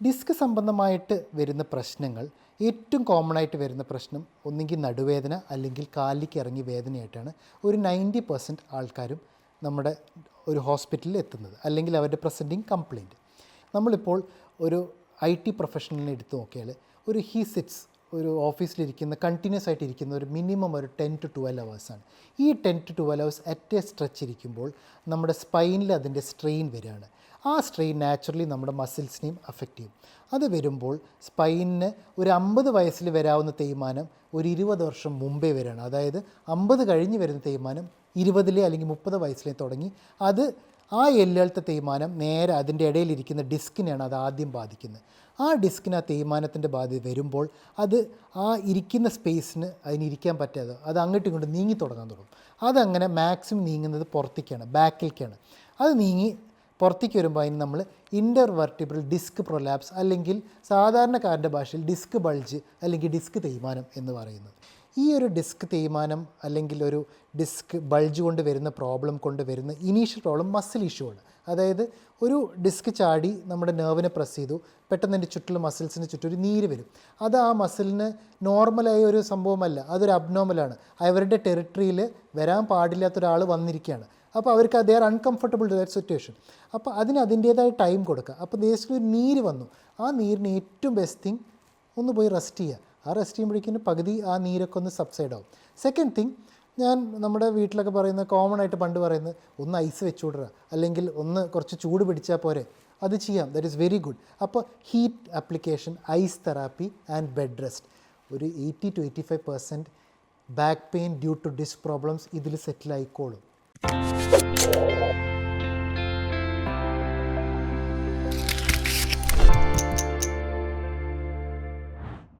Disk സംബന്ധമായിട്ട് വരുന്ന പ്രശ്നങ്ങൾ ഏറ്റവും കോമൺ ആയിട്ട് വരുന്ന പ്രശ്നം ഒന്നുകിൽ നടുവേദന അല്ലെങ്കിൽ കാലിലേക്ക് ഇറങ്ങി വേദനയായിട്ടാണ് ഒരു നയന്റി പെർസെന്റ് ആൾക്കാരും നമ്മുടെ ഒരു ഹോസ്പിറ്റലിൽ എത്തുന്നത് അല്ലെങ്കിൽ അവരുടെ പ്രസന്റിങ് കംപ്ലയിന്റ് നമ്മളിപ്പോൾ ഒരു ഐ ടി പ്രൊഫഷണലിനെ എടുത്ത് നോക്കിയാൽ ഒരു ഹീ സിറ്റ്സ് ഒരു ഓഫീസിലിരിക്കുന്ന കണ്ടിന്യൂസ് ആയിട്ട് ഇരിക്കുന്ന ഒരു മിനിമം ഒരു ടെൻ ടു ട്വൽവ് അവേഴ്സാണ് ഈ ten to twelve hours at a stretch ഇരിക്കുമ്പോൾ നമ്മുടെ സ്പൈനിൽ അതിന്റെ സ്ട്രെയിൻ വരികയാണ്. ആ സ്ട്രെയിൻ നാച്ചുറലി നമ്മുടെ മസിൽസിനെയും അഫക്റ്റ് ചെയ്യും. അത് വരുമ്പോൾ സ്പൈനിന് ഒരു അമ്പത് വയസ്സിൽ വരാവുന്ന തേയ്മാനം ഒരു ഇരുപത് വർഷം മുമ്പേ വരികയാണ് അതായത് അമ്പത് കഴിഞ്ഞ് വരുന്ന തേയ്മാനം ഇരുപതിലെ അല്ലെങ്കിൽ മുപ്പത് വയസ്സിലെ തുടങ്ങി അത് ആ എല്ലുകളുടെ തേയ്മാനം നേരെ അതിന്റെ ഇടയിലിരിക്കുന്ന ഡിസ്കിനെയാണ് അത് ആദ്യം ബാധിക്കുന്നത്. ആ ഡിസ്കിന് ആ തേയ്മാനത്തിന്റെ ബാധ്യത വരുമ്പോൾ അത് ആ ഇരിക്കുന്ന സ്പേസിന് അതിനിരിക്കാൻ പറ്റാതെ അത് അങ്ങോട്ടും ഇങ്ങോട്ടും നീങ്ങി തുടങ്ങാൻ തുടങ്ങും. അതങ്ങനെ മാക്സിമം നീങ്ങുന്നത് പുറത്തേക്കാണ് ബാക്കിലേക്കാണ് അത് നീങ്ങി പുറത്തേക്ക് വരുമ്പോൾ അതിന് നമ്മൾ ഇന്റർ ഡിസ്ക് പ്രൊലാപ്സ് അല്ലെങ്കിൽ സാധാരണക്കാരന്റെ ഭാഷയിൽ ഡിസ്ക് ബൾജ് അല്ലെങ്കിൽ ഡിസ്ക് തേയ്മാനം എന്ന് പറയുന്നത്. ഈ ഒരു ഡിസ്ക് തേയ്മാനം അല്ലെങ്കിൽ ഒരു ഡിസ്ക് ബൾജ് കൊണ്ട് വരുന്ന പ്രോബ്ലം കൊണ്ട് വരുന്ന ഇനീഷ്യൽ പ്രോബ്ലം മസിൽ ഇഷ്യൂ ആണ്. അതായത് ഒരു ഡിസ്ക് ചാടി നമ്മുടെ നെർവിനെ പ്രസ് ചെയ്തു പെട്ടെന്ന് എന്റെ ചുറ്റുള്ള മസിൽസിന് ചുറ്റും ഒരു നീര് വരും. അത് ആ മസിലിന് നോർമലായ ഒരു സംഭവമല്ല അതൊരു അബ്നോർമലാണ് അവരുടെ ടെറിട്ടറിയിൽ വരാൻ പാടില്ലാത്ത ഒരാൾ വന്നിരിക്കുകയാണ്. അപ്പോൾ അവർക്ക് they are uncomfortable to that situation അപ്പോൾ അതിന് അതിന്റേതായ ടൈം കൊടുക്കുക. അപ്പോൾ ദേശത്തിൽ ഒരു നീര് വന്നു. ആ നീരിന് ഏറ്റവും ബെസ്റ്റ് തിങ് ഒന്ന് പോയി റെസ്റ്റ് ചെയ്യുക. ആ റെസ്റ്റ് ചെയ്യുമ്പോഴേക്കും പകുതി ആ നീരൊക്കെ ഒന്ന് സബ്സൈഡ് ആവും. സെക്കൻഡ് തിങ് ഞാൻ നമ്മുടെ വീട്ടിലൊക്കെ പറയുന്ന കോമൺ ആയിട്ട് പണ്ട് പറയുന്നത് ഒന്ന് ഐസ് വെച്ചു വിടുക അല്ലെങ്കിൽ ഒന്ന് കുറച്ച് ചൂട് പിടിച്ചാൽ പോരെ. അത് ചെയ്യാം. ദറ്റ് ഈസ് വെരി ഗുഡ് അപ്പോൾ heat application ice therapy and bed rest ഒരു eighty to eighty five percent back pain due to disc problems ഇതിൽ സെറ്റിൽ ആയിക്കോളും. you